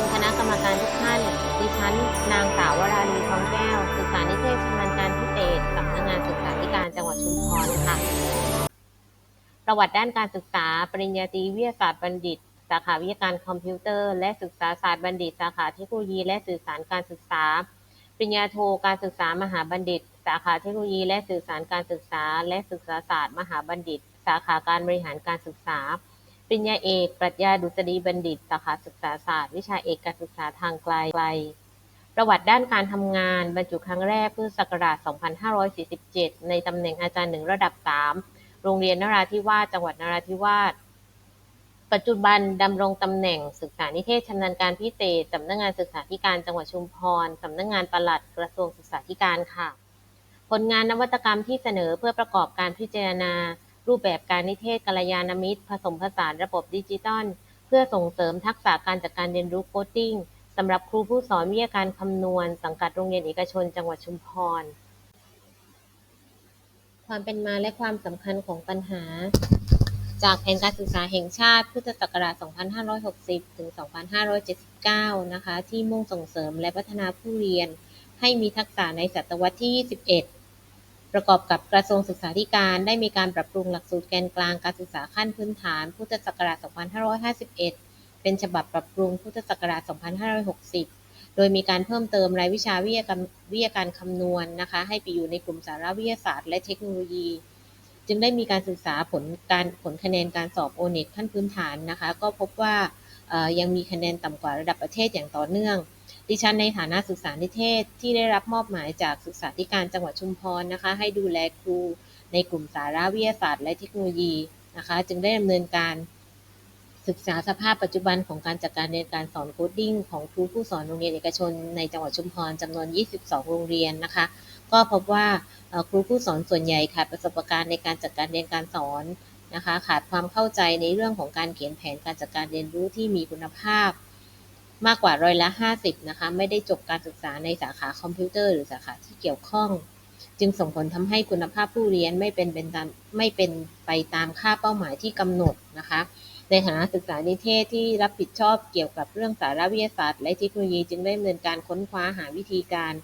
ยนคณะกรรมการทุกท่าน ดิฉัน นางสาววราลีทองแก้วศึกษานิเทศชำนาญการพิเศษสำนักงานศึกษาธิการจังหวัดชุมพรค่ะ ประวัติด้านการศึกษา ปริญญาตรีวิทยาศาสตร์บัณฑิต สาขาวิทยาการคอมพิวเตอร์ และศึกษาศาสตร์บัณฑิต สาขาเทคโนโลยีและสื่อสารการศึกษา ปริญญาโทการศึกษามหาบัณฑิต สาขาเทคโนโลยีและสื่อสารการศึกษา และศึกษาศาสตร์ มหาบัณฑิต สาขาการบริหารการศึกษา ปริญญาเอก ปรัชญาดุษฎีบัณฑิต สาขาศึกษาศาสตร์ วิชาเอกการศึกษาทางไกล ประวัติด้านการทำงาน บรรจุครั้งแรกพุทธศักราช 2547 ในตำแหน่งอาจารย์หนึ่งระดับ 3 โรงเรียนนราธิวาส จังหวัดนราธิวาส ปัจจุบันดำรงตำแหน่งศึกษานิเทศชำนาญการพิเศษสำนักงานศึกษาธิการจังหวัดชุมพรสำนักงานปลัดกระทรวงศึกษาธิการค่ะ ผลงานนวัตกรรมที่เสนอเพื่อประกอบการพิจารณา รูปแบบการนิเทศกัลยาณมิตร ผสมผสานระบบดิจิตอลเพื่อส่งเสริมทักษะการจัดการเรียนรู้โคดดิ้งสำหรับครูผู้สอนวิทยาการคำนวณ สังกัดโรงเรียนเอกชน จังหวัดชุมพร ความเป็นมาและความสำคัญของปัญหา จากแผนการศึกษาแห่งชาติ พุทธศักราช 2560 ถึง 2579 นะคะ ที่มุ่งส่งเสริมและพัฒนาผู้เรียน ให้มีทักษะในศตวรรษที่ 21 ประกอบกับกระทรวงศึกษาธิการได้มีการปรับปรุงหลักสูตรแกนกลางการศึกษาขั้นพื้นฐานพุทธศักราช 2551 เป็นฉบับปรับปรุงพุทธศักราช 2560 โดยมีการเพิ่มเติมรายวิชาวิทยาการวิทยาการคำนวณนะคะให้ไปอยู่ในกลุ่มสาระวิทยาศาสตร์และเทคโนโลยี จึงได้มีการศึกษาผลการผลคะแนนการสอบโอเน็ตขั้นพื้นฐานนะคะ ก็พบว่ายังมีคะแนนต่ำกว่าระดับประเทศอย่างต่อเนื่อง ดิฉันในฐานะศึกษานิเทศที่ได้รับมอบหมายจากศึกษาธิการจังหวัดชุมพรนะคะ ให้ดูแลครูในกลุ่มสาระวิทยาศาสตร์และเทคโนโลยีนะคะ จึงได้ดำเนินการศึกษาสภาพปัจจุบันของการจัดการเรียนการสอนโคดดิ้งของครูผู้สอนโรงเรียนเอกชนในจังหวัดชุมพรจำนวน 22 โรงเรียนนะคะ ก็พบว่าครูผู้สอนส่วนใหญ่ขาดประสบการณ์ในการจัดการเรียนการสอนนะคะ ขาดความเข้าใจในเรื่องของการเขียนแผนการจัดการเรียนรู้ที่มีคุณภาพ มากกว่าร้อยละ 50 นะคะ ไม่ได้จบการศึกษาในสาขาคอมพิวเตอร์หรือสาขาที่เกี่ยวข้อง จึงส่งผลทำให้คุณภาพผู้เรียนไม่เป็นเป็นตามไม่เป็นไปตามค่าเป้าหมายที่กำหนดนะคะ ในฐานะศึกษานิเทศที่รับผิดชอบเกี่ยวกับเรื่องสารวิทยาศาสตร์และเทคโนโลยีจึงได้ดำเนินการค้นคว้าหาวิธีการ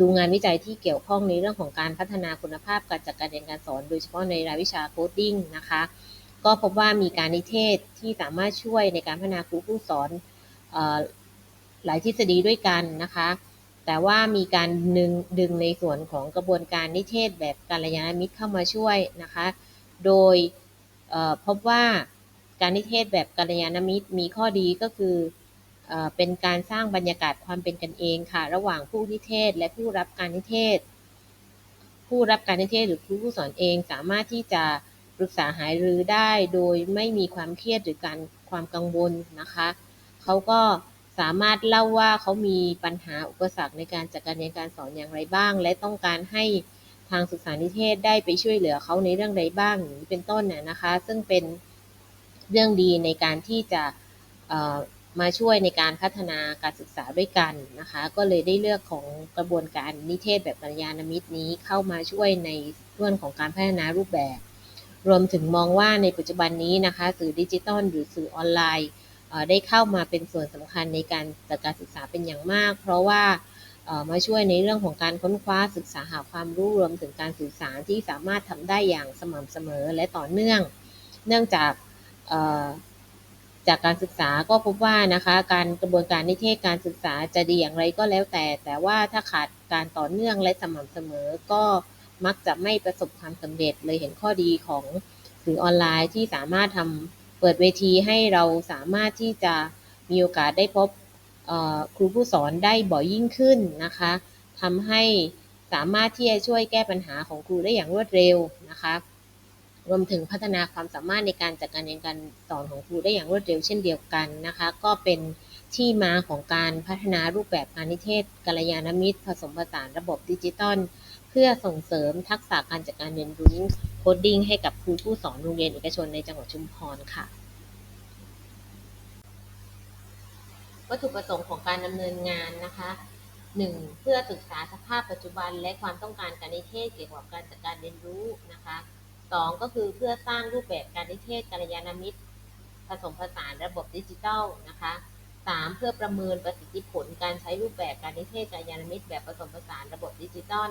ดูงานวิจัยที่เกี่ยวข้องในเรื่องของการพัฒนาคุณภาพการจัดการเรียนการสอน โดยเฉพาะในรายวิชาโคดดิ้งนะคะ ก็พบว่ามีการนิเทศที่สามารถช่วยในการพัฒนาครูผู้สอน หลายทฤษฎีด้วยกันนะคะ แต่ว่ามีการดึงดึงในส่วนของกระบวนการนิเทศแบบกัลยาณมิตรเข้ามาช่วยนะคะ โดยพบว่าการนิเทศแบบกัลยาณมิตรมีข้อดีก็คือเป็นการสร้างบรรยากาศความเป็นกันเองค่ะ ระหว่างผู้นิเทศและผู้รับการนิเทศ ผู้รับการนิเทศหรือครูผู้สอนเองสามารถที่จะปรึกษาหายรือได้โดยไม่มีความเครียดหรือการความกังวลนะคะ เขาก็สามารถเล่าว่าเขามีปัญหาอุปสรรคในการจัดการเรียนการสอนอย่างไรบ้าง และต้องการให้ทางศึกษานิเทศได้ไปช่วยเหลือเขาในเรื่องใดบ้างอย่างนี้เป็นต้นน่ะนะคะ ซึ่งเป็นเรื่องดีในการที่จะมาช่วยในการพัฒนาการศึกษาด้วยกันนะคะ ก็เลยได้เลือกของกระบวนการนิเทศแบบกัลยาณมิตรนี้เข้ามาช่วยในเรื่องของการพัฒนารูปแบบ รวมถึงมองว่าในปัจจุบันนี้นะคะ สื่อดิจิตอลหรือสื่อออนไลน์ ได้เข้ามาเป็นส่วนสำคัญในการจัดการศึกษาเป็นอย่างมาก เพราะว่ามาช่วยในเรื่องของการค้นคว้าศึกษาหาความรู้รวมถึงการสื่อสารที่สามารถทำได้อย่างสม่ำเสมอและต่อเนื่อง เนื่องจากจากการศึกษาก็พบว่านะคะการกระบวนการนิเทศการศึกษาจะดีอย่างไรก็แล้วแต่ แต่ว่าถ้าขาดการต่อเนื่องและสม่ำเสมอ ก็มักจะไม่ประสบความสำเร็จเลยเห็นข้อดีของสื่อออนไลน์ที่สามารถทำ ปิดเวทีให้เราสามารถที่จะมีโอกาสได้พบครูผู้สอนได้บ่อยยิ่งขึ้นนะคะทำให้สามารถที่จะช่วยแก้ปัญหาของครูได้อย่างรวดเร็วนะคะรวมถึงพัฒนาความสามารถในการจัดการเรียนการสอนของครูได้อย่างรวดเร็วเช่นเดียวกันนะคะ ก็เป็นที่มาของการพัฒนารูปแบบการนิเทศกัลยาณมิตร ผสมผสานระบบดิจิตอลเพื่อส่งเสริมทักษะการจัดการเรียนรู้ คดดิ้งให้กับครูผู้สอนโรงเรียนเอกชนในจังหวัดชุมพรค่ะวัตถุประสงค์ของการดำเนินงานนะคะ 1. เพื่อศึกษาสภาพปัจจุบันและความต้องการการนิเทศเกี่ยวกับการจัดการเรียนรู้นะคะ 2. ก็คือเพื่อสร้างรูปแบบการนิเทศกัลยาณมิตร ผสมผสานระบบดิจิทัลนะคะ 3. เพื่อประเมินประสิทธิผลการใช้รูปแบบการนิเทศการยานมิตรแบบผสมผสานระบบดิจิตอล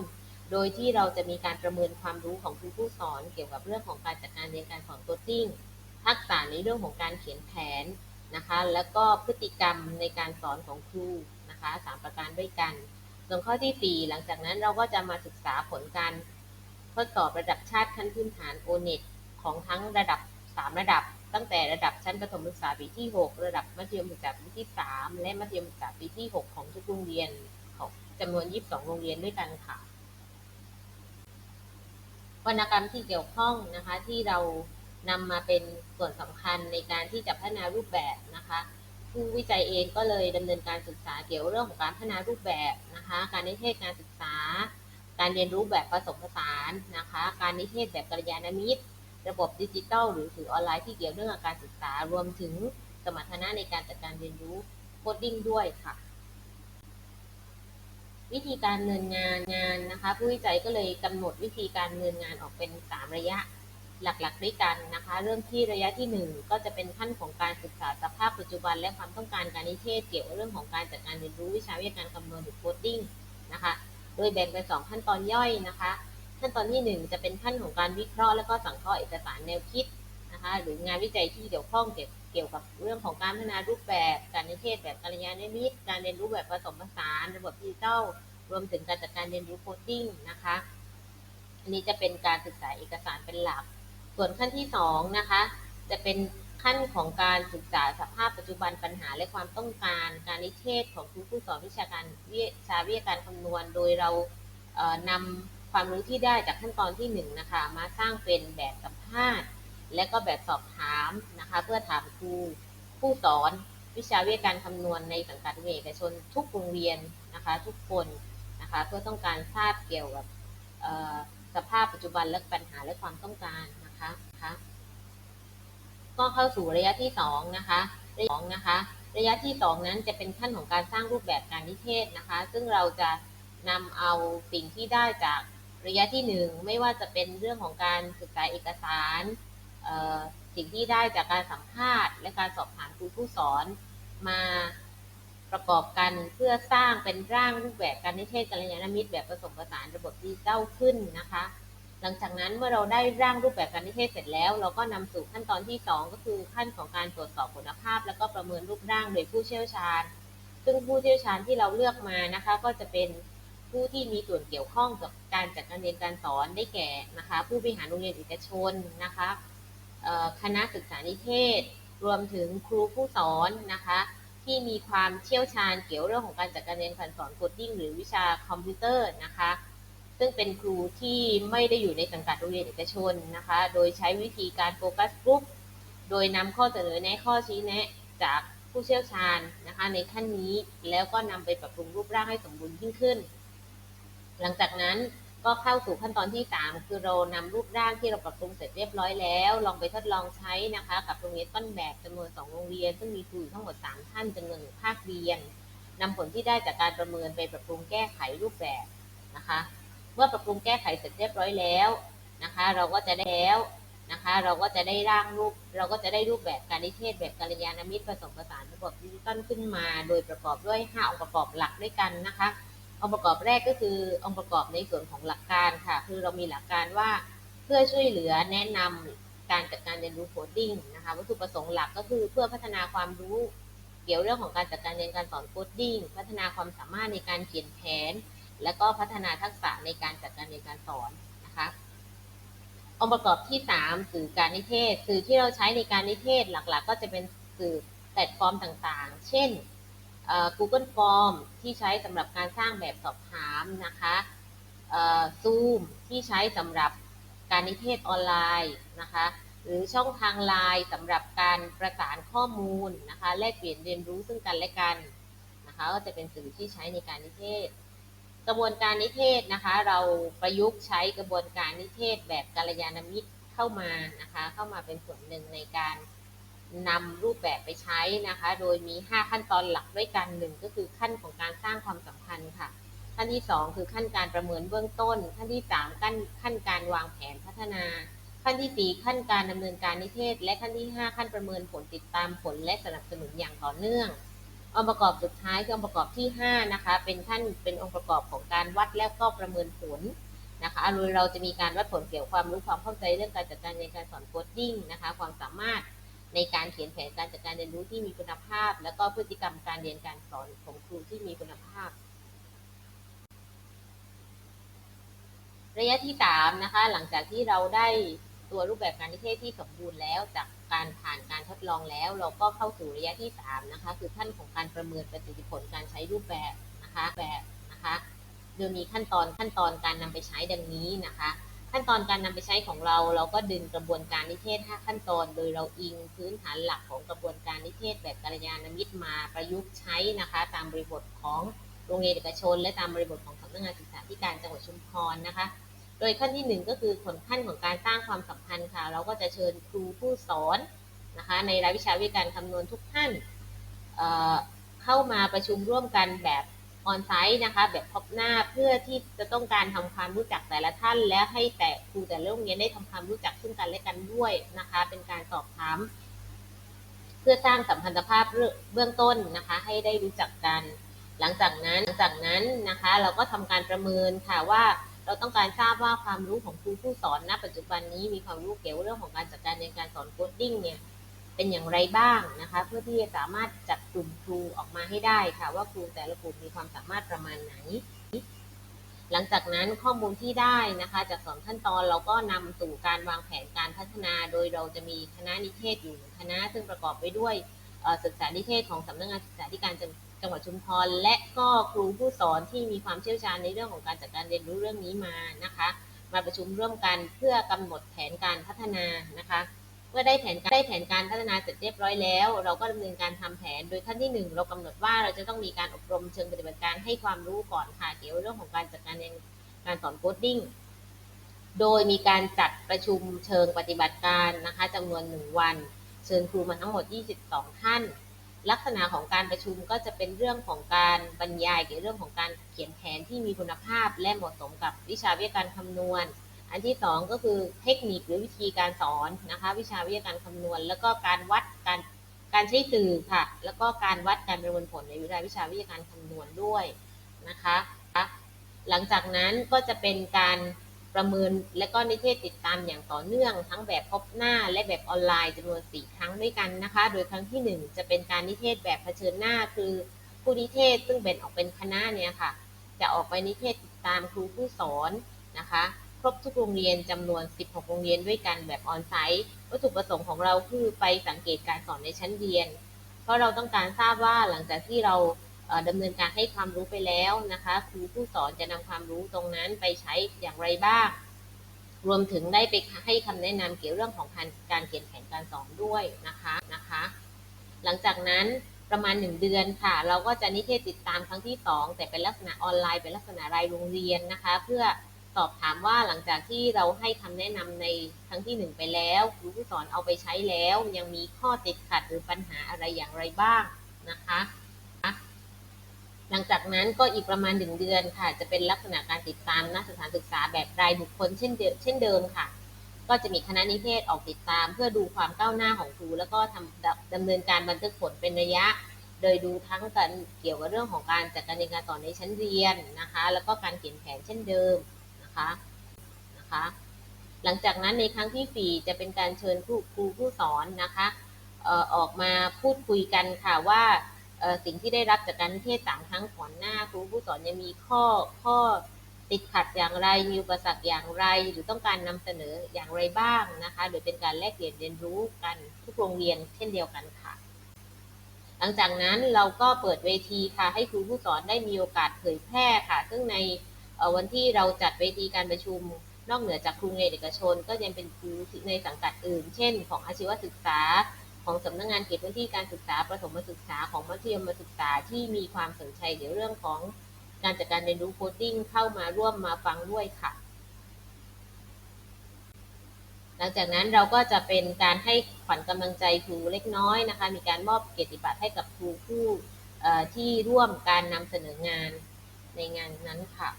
โดยที่เราจะมีการประเมินความรู้ของครูผู้สอน เกี่ยวกับเรื่องของการจัดการเรียนการสอนโคดดิ้งทักษะในเรื่องของการเขียนแผนนะคะ แล้วก็พฤติกรรมในการสอนของครูนะคะสามประการด้วยกัน ส่วนข้อที่ 4 หลังจากนั้นเราก็จะมาศึกษาผลการทดสอบระดับชาติขั้นพื้นฐาน o n e t ของทั้งระดับ 3 ระดับ ตั้งแต่ระดับชั้นประถมศึกษาปีที่ 6 ระดับมัธยมศึกษาปีที่ 3 และมัธยมศึกษาปีที่ 6 ของทุกโรงเรียนของจำนวน 22 โรงเรียนด้วยกันค่ะ วรรณกรรมที่เกี่ยวข้องนะคะที่เรานำมาเป็นส่วนสำคัญในการที่จะพัฒนารูปแบบนะคะผู้วิจัยเองก็เลยดำเนินการศึกษาเกี่ยวเรื่องของการพัฒนารูปแบบนะคะ การนิเทศการศึกษา การเรียนรู้แบบผสมผสานนะคะ การนิเทศแบบกัลยาณมิตร ระบบดิจิทัลหรือสื่อออนไลน์ที่เกี่ยวเรื่องกับการศึกษารวมถึงสมรรถนะในการจัดการเรียนรู้โคดดิ้งด้วยค่ะ วิธีการเนินงานงานนะคะ ผู้วิจัยก็เลยกำหนดวิธีการเนินงานออกเป็น 3 ระยะหลักๆ ด้วยกันนะคะ เริ่มที่ระยะที่ 1 ก็จะเป็นขั้นของการศึกษาสภาพปัจจุบัน และความต้องการการนิเทศ เกี่ยวกับเรื่องของการจัดการเรียนรู้วิชาวิทยาการคำนวณหรือโคดดิ้งนะคะ โดยแบ่งเป็น2ขั้นตอนย่อยนะคะ ขั้นตอนที่ 1 จะเป็นขั้นของการวิเคราะห์และก็สังเคราะห์เอกสารแนวคิด นะคะหรืองานวิจัยที่เกี่ยวข้องเกี่ยวกับเรื่องของการพัฒนารูปแบบการนิเทศแบบกัลยาณมิตรการเรียนรู้แบบผสมผสานระบบดิจิทัลรวมถึงการจัดการเรียนรู้โคดดิ้งนะคะอันนี้จะเป็นการศึกษาเอกสารเป็นหลัก ส่วนขั้นที่2นะคะจะเป็นขั้นของการศึกษาสภาพปัจจุบันปัญหาและความต้องการ การนิเทศของครูผู้สอนวิชาการวิชาวิทยาการคำนวณ โดยเราเนำความรู้ที่ได้จากขั้นตอนที่1นะคะมาสร้างเป็นแบบสัมภาษณ์ และก็แบบสอบถามนะคะเพื่อถามครูผู้สอนวิชาวิทยาการคำนวณในสังกัดเรียนเอกชนทุกโรงเรียนนะคะทุกคนนะคะเพื่อต้องการทราบเกี่ยวกับสภาพปัจจุบันและปัญหาและความต้องการนะคะคะก็เข้าสู่ระยะที่2นะคะระยะนะคะระยะที่ 2 นั้นจะเป็นขั้นของการสร้างรูปแบบการนิเทศนะคะ ซึ่งเราจะนำเอาสิ่งที่ได้จากระยะที่ 1 ไม่ว่าจะเป็นเรื่องของการศึกษาเอกสาร สิ่งที่ได้จากการสัมภาษณ์และการสอบถามครูผู้สอนมาประกอบกันเพื่อสร้างเป็นร่างรูปแบบการนิเทศกัลยาณมิตรแบบผสมผสานระบบดิจิทัลขึ้นนะคะ หลังจากนั้นเมื่อเราได้ร่างรูปแบบการนิเทศเสร็จแล้ว เราก็นำสู่ขั้นตอนที่ 2 ก็คือขั้นของการตรวจสอบคุณภาพ แล้วก็ประเมินรูปร่างโดยผู้เชี่ยวชาญ ซึ่งผู้เชี่ยวชาญที่เราเลือกมานะคะ ก็จะเป็นผู้ที่มีส่วนเกี่ยวข้องกับการจัดการเรียนการสอนได้แก่นะคะ ผู้บริหารโรงเรียนเอกชนนะคะ คณะศึกษานิเทศ รวมถึงครูผู้สอนนะคะ ที่มีความเชี่ยวชาญเกี่ยวเรื่องของการจัดการเรียนการสอนโคดดิ้งหรือวิชาคอมพิวเตอร์นะคะ ซึ่งเป็นครูที่ไม่ได้อยู่ในสังกัดโรงเรียนเอกชนนะคะ โดยใช้วิธีการโฟกัสกลุ่มโดยนำข้อเสนอแนะข้อชี้แนะจากผู้เชี่ยวชาญนะคะในขั้นนี้แล้วก็นำไปปรับปรุงรูปร่างให้สมบูรณ์ยิ่งขึ้น หลังจากนั้น ก็เข้าสู่ขั้นตอนที่ 3 คือเรานำรูปร่างที่เราปรับปรุงเสร็จเรียบร้อยแล้ว ลองไปทดลองใช้นะคะกับโรงเรียนต้นแบบจำนวน 2 โรงเรียน ซึ่งมีครูทั้งหมด 3 ท่านจำนวนหนึ่งภาคเรียนนำผลที่ได้จากการประเมินไปปรับปรุงแก้ไขรูปแบบนะคะ เมื่อปรับปรุงแก้ไขเสร็จเรียบร้อยแล้วนะคะ เราก็จะได้แล้วนะคะ เราก็จะได้ร่างรูป เราก็จะได้รูปแบบการนิเทศแบบกัลยาณมิตรผสมผสานระบบดิจิตอลขึ้นมา โดยประกอบด้วย 5 องค์ประกอบหลักด้วยกันนะคะ องค์ประกอบแรกก็คือองค์ประกอบในส่วนของหลักการค่ะ คือเรามีหลักการว่าเพื่อช่วยเหลือแนะนำการจัดการเรียนรู้โคดดิ้งนะคะวัตถุประสงค์หลักก็คือเพื่อพัฒนาความรู้เกี่ยวเรื่องของการจัดการเรียนการสอนโคดดิ้งพัฒนาความสามารถในการเขียนแผน และก็พัฒนาทักษะในการจัดการเรียนการสอนนะคะองค์ประกอบที่ 3 สื่อการนิเทศ สื่อที่เราใช้ในการนิเทศหลักๆ ก็จะเป็นสื่อแพลตฟอร์มต่างๆ เช่น Google Form ที่ใช้สำหรับการสร้างแบบสอบถามนะคะซูมที่ใช้สำหรับการนิเทศออนไลน์นะคะ หรือช่องทางไลน์สำหรับการประสานข้อมูลนะคะ แลกเปลี่ยนเรียนรู้ซึ่งกันและกันนะคะก็จะเป็นสื่อที่ใช้ในการนิเทศ กระบวนการนิเทศนะคะ เราประยุกต์ใช้กระบวนการนิเทศแบบกาลยานามิตรเข้ามานะคะ เข้ามาเป็นส่วนหนึ่งในการ นำรูปแบบไปใช้นะคะ โดยมี 5 ขั้นตอนหลักด้วยกันหนึ่งก็คือขั้นของการสร้างความสัมพันธ์ค่ะ ขั้นที่ 2 คือขั้นการประเมินเบื้องต้น ขั้นที่ 3 ขั้นขั้นการวางแผนพัฒนา ขั้นที่ 4 ขั้นการดำเนินการนิเทศ และขั้นที่ 5 ขั้นประเมินผลติดตามผลและสนับสนุนอย่างต่อเนื่อง องค์ประกอบสุดท้ายคือองค์ประกอบที่ 5 นะคะ เป็นท่านเป็นองค์ประกอบของการวัดและก็ประเมินผลนะคะโดยเราจะมีการวัดผลเกี่ยวกับความรู้ความเข้าใจเรื่องการจัดการในการสอนโคดดิ้งนะคะ ความสามารถ ในการเขียนแผนการจัดการเรียนรู้ที่มีคุณภาพ แล้วก็พฤติกรรมการเรียนการสอนของครูที่มีคุณภาพ ระยะที่ 3 นะคะ หลังจากที่เราได้ตัวรูปแบบการนิเทศที่สมบูรณ์แล้ว จากการผ่านการทดลองแล้ว เราก็เข้าสู่ระยะที่ 3 นะคะ คือขั้นของการประเมินประสิทธิผลการใช้รูปแบบนะคะแบบนะคะ โดยมีขั้นตอนขั้นตอนการนำไปใช้ดังนี้นะคะ ขั้นตอนการนำไปใช้ของเรา เราก็ดึงกระบวนการนิเทศ 5 ขั้นตอน โดยเราอิงพื้นฐานหลักของกระบวนการนิเทศ แบบกัลยาณมิตรมาประยุกต์ใช้นะคะ ตามบริบทของโรงเรียนเอกชน และตามบริบทของสำนักงานศึกษาธิการจังหวัดชุมพรนะคะ โดยขั้นที่ 1 ก็คือผลขั้นของการสร้างความสัมพันธ์ค่ะ เราก็จะเชิญครูผู้สอนนะคะในรายวิชาวิการคำนวณทุกท่านเเข้ามาประชุมร่วมกันแบบ ออนไซต์นะคะแบบพบหน้าเพื่อที่จะต้องการทำความรู้จักแต่ละท่าน และให้แต่ครูแต่ละโรงเรียนได้ทำความรู้จักซึ่งกันและกันด้วยนะคะ เป็นการสอบถาม เพื่อสร้างสัมพันธภาพเบื้องต้นนะคะ ให้ได้รู้จักกัน หลังจากนั้นหลังจากนั้นนะคะ เราก็ทำการประเมินค่ะว่าเราต้องการทราบว่าความรู้ของครูผู้สอนณ ปัจจุบันนี้มีความรู้เกี่ยวกับเรื่องของการจัดการในการสอนโคดดิ้งเนี่ย เป็นอย่างไรบ้างนะคะ เพื่อที่จะสามารถจัดกลุ่มครูออกมาให้ได้ค่ะ ว่าครูแต่ละกลุ่มมีความสามารถประมาณไหน หลังจากนั้นข้อมูลที่ได้นะคะ จากสองขั้นตอนเราก็นำสู่การวางแผนการพัฒนา โดยเราจะมีคณะนิเทศอยู่คณะ ซึ่งประกอบไปด้วยศึกษานิเทศของสำนักงานศึกษาธิการจังหวัดชุมพรและก็ครูผู้สอนที่มีความเชี่ยวชาญในเรื่องของการจัดการเรียนรู้เรื่องนี้มานะคะ มาประชุมร่วมกันเพื่อกำหนดแผนการพัฒนานะคะ เมื่อได้แผนการได้แผนการพัฒนาเสร็จเรียบร้อยแล้ว เราก็ดำเนินการทำแผน โดยขั้นที่ 1 เรากำหนดว่าเราจะต้องมีการอบรมเชิงปฏิบัติการให้ความรู้ก่อนค่ะเกี่ยวเรื่องของการจัดการเรียนการสอนโคดดิ้งโดยมีการจัดประชุมเชิงปฏิบัติการนะคะจำนวน 1 วัน เชิญครูมาทั้งหมด 22 ท่าน ลักษณะของการประชุมก็จะเป็นเรื่องของการบรรยายเกี่ยวกับเรื่องของการเขียนแผนที่มีคุณภาพ และเหมาะสมกับวิชาวิทยาการคำนวณ อันที่ 2 ก็คือเทคนิคหรือวิธีการสอนนะคะ วิชาวิทยาการคำนวณ แล้วก็การวัดการการใช้สื่อค่ะ แล้วก็การวัดการประเมินผลในวิชาวิชาวิทยาการคำนวณด้วยนะคะ หลังจากนั้นก็จะเป็นการประเมินและก็นิเทศติดตามอย่างต่อเนื่อง ทั้งแบบพบหน้าและแบบออนไลน์จำนวน 4 ครั้งด้วยกันนะคะ โดยครั้งที่ 1 จะเป็นการนิเทศแบบเผชิญหน้า คือผู้นิเทศซึ่งแบ่งออกเป็นคณะเนี่ยค่ะ จะออกไปนิเทศติดตามครูผู้สอนนะคะ ครบทุกโรงเรียนจำนวน 16 โรงเรียนด้วยกันแบบออนไซต์ วัตถุประสงค์ของเราคือไปสังเกตการสอนในชั้นเรียน เพราะเราต้องการทราบว่าหลังจากที่เราดำเนินการให้ความรู้ไปแล้วนะคะ ครูผู้สอนจะนำความรู้ตรงนั้นไปใช้อย่างไรบ้าง รวมถึงได้ไปให้คำแนะนำเกี่ยวเรื่องของการเขียนแผนการสอนด้วยนะคะนะคะ หลังจากนั้นประมาณ 1 เดือนค่ะ เราก็จะนิเทศติดตามครั้งที่ 2 แต่เป็นลักษณะออนไลน์เป็นลักษณะรายโรงเรียนนะคะ เพื่อ สอบถามว่าหลังจากที่เราให้คำแนะนำในครั้งที่หนึ่งไปแล้วครูผู้สอนเอาไปใช้แล้ว ยังมีข้อติดขัดหรือปัญหาอะไรอย่างไรบ้างนะคะหลังจากนั้นก็อีกประมาณหนึ่งเดือนค่ะ จะเป็นลักษณะการติดตามนักสถานศึกษาแบบรายบุคคลเช่นเดิมเช่นเดิมค่ะ ก็จะมีคณะนิเทศออกติดตาม เพื่อดูความก้าวหน้าของครู แล้วก็ทำดำเนินการบันทึกผลเป็นระยะ โดยดูทั้งการเกี่ยวกับเรื่องของการจัดการเรียนการสอนในชั้นเรียนนะคะ แล้วก็การเขียนแผนเช่นเดิม คะนะคะ หลังจากนั้นในครั้งที่ 4 จะเป็นการเชิญผู้ครูผู้สอนนะคะออกมาพูดคุยกันค่ะว่าสิ่งที่ได้รับจากการเทศสามครั้งก่อนหน้าครูผู้สอนยังมีข้อข้อติดขัดอย่างไรมีอุปสรรคอย่างไร หรือต้องการนำเสนออย่างไรบ้างนะคะโดยเป็นการแลกเปลี่ยนเรียนรู้กันทุกโรงเรียนเช่นเดียวกันค่ะ หลังจากนั้นเราก็เปิดเวทีค่ะให้ครูผู้สอนได้มีโอกาสเผยแพร่ค่ะ ซึ่งใน วันที่เราจัดเวทีการประชุม นอกเหนือจากครูเรียนเอกชน ก็ยังเป็นครูในสังกัดอื่น เช่น ของอาชีวศึกษา ของสำนักงงานเขตพื้นที่การศึกษา ประถมศึกษา ของมัธยมศึกษาที่มีความสนใจเกี่ยวเรื่องของการจัดการเรียนรู้โคดดิ้งเข้ามาร่วมมาฟังด้วยค่ะ หลังจากนั้นเราก็จะเป็นการให้ขวัญกำลังใจครูเล็กน้อยนะคะ มีการมอบเกียรติบัตรให้กับครูผู้ที่ร่วมการนำเสนองานในงานนั้นค่ะ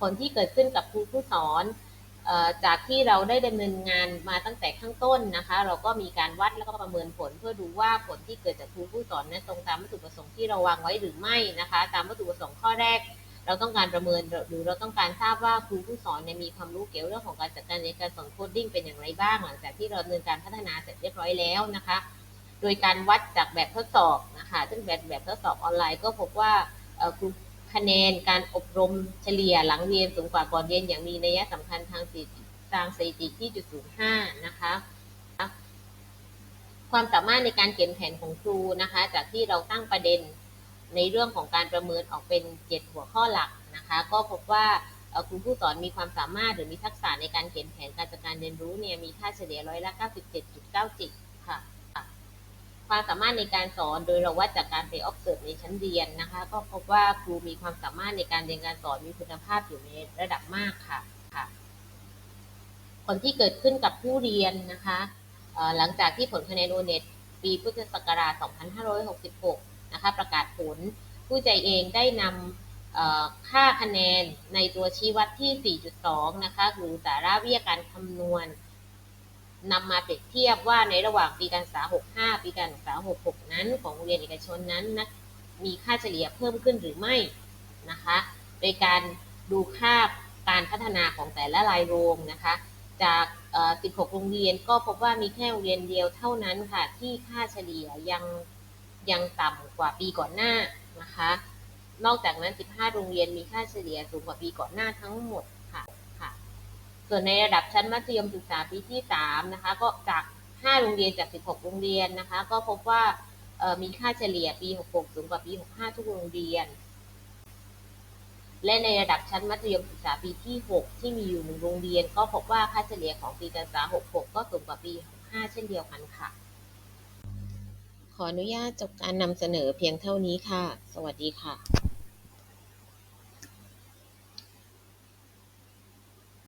ผลที่เกิดขึ้นกับครูผู้สอนจากที่เราได้ดำเนินงานมาตั้งแต่ข้างต้นนะคะ เราก็มีการวัดแล้วก็ประเมินผล เพื่อดูว่าผลที่เกิดจากครูผู้สอนนั้นตรงตามวัตถุประสงค์ที่เราวางไว้หรือไม่นะคะ ตามวัตถุประสงค์ข้อแรก เราต้องการประเมินหรือเราต้องการทราบว่าครูผู้สอนเนี่ยมีความรู้เกี่ยวเรื่องของการจัดการในการสอนโคดดิ้งเป็นอย่างไรบ้าง หลังจากที่เราดำเนินการพัฒนาเสร็จเรียบร้อยแล้วนะคะ โดยการวัดจากแบบทดสอบนะคะซึ่งแบบแบบทดสอบออนไลน์ก็พบว่าครู คะแนนการอบรมเฉลี่ยหลังเรียนสูงกว่าก่อนเรียนอย่างมีนัยสำคัญทางสถิติทางสถิติที่จุดศูนย์ห้านะคะความสามารถในการเขียนแผนของครูนะคะ จากที่เราตั้งประเด็นในเรื่องของการประเมินออกเป็น 7 หัวข้อหลักนะคะ ก็พบว่าครูผู้สอนมีความสามารถหรือมีทักษะในการเขียนแผนการจัดการเรียนรู้เนี่ยมีค่าเฉลี่ยร้อยละ97.97 ความสามารถในการสอนโดยเราวัดจากการไป observe ในชั้นเรียนนะคะ ก็พบว่าครูมีความสามารถในการเรียนการสอนมีคุณภาพอยู่ในระดับมากค่ะค่ะ ผลที่เกิดขึ้นกับผู้เรียนนะคะหลังจากที่ผลคะแนนโอเน็ตปีพุทธศักราช 2566 นะคะ ประกาศผล ผู้ใจเองได้นำค่าคะแนนในตัวชี้วัดที่ 4.2 นะคะหรือสาระวิทยาการคำนวณ นำมาเปรียบเทียบว่าในระหว่างปีการศึกษา 65 ปีการศึกษา 66 นั้น ของโรงเรียนเอกชนนั้นนะมีค่าเฉลี่ยเพิ่มขึ้นหรือไม่นะคะ โดยการดูค่าการพัฒนาของแต่ละรายโรงนะคะ จาก 16 โรงเรียนก็พบว่ามีแค่โรงเรียนเดียวเท่านั้นค่ะ ที่ค่าเฉลี่ยยังยังต่ำกว่าปีก่อนหน้านะคะ นอกจากนั้น 15 โรงเรียนมีค่าเฉลี่ยสูงกว่าปีก่อนหน้าทั้งหมด ส่วนในระดับชั้นมัธยมศึกษาปีที่3นะคะก็จาก 5 โรงเรียนจาก 16 โรงเรียนนะคะ ก็พบว่ามีค่าเฉลี่ยปี 66 สูงกว่าปี 65 ทุกโรงเรียน และในระดับชั้นมัธยมศึกษาปีที่ 6 ที่มีอยู่หนึ่งโรงเรียน ก็พบว่าค่าเฉลี่ยของปีการศึกษา 66 ก็สูงกว่าปี 65 เช่นเดียวกันค่ะ ขออนุญาตจบการนำเสนอเพียงเท่านี้ค่ะ สวัสดีค่ะ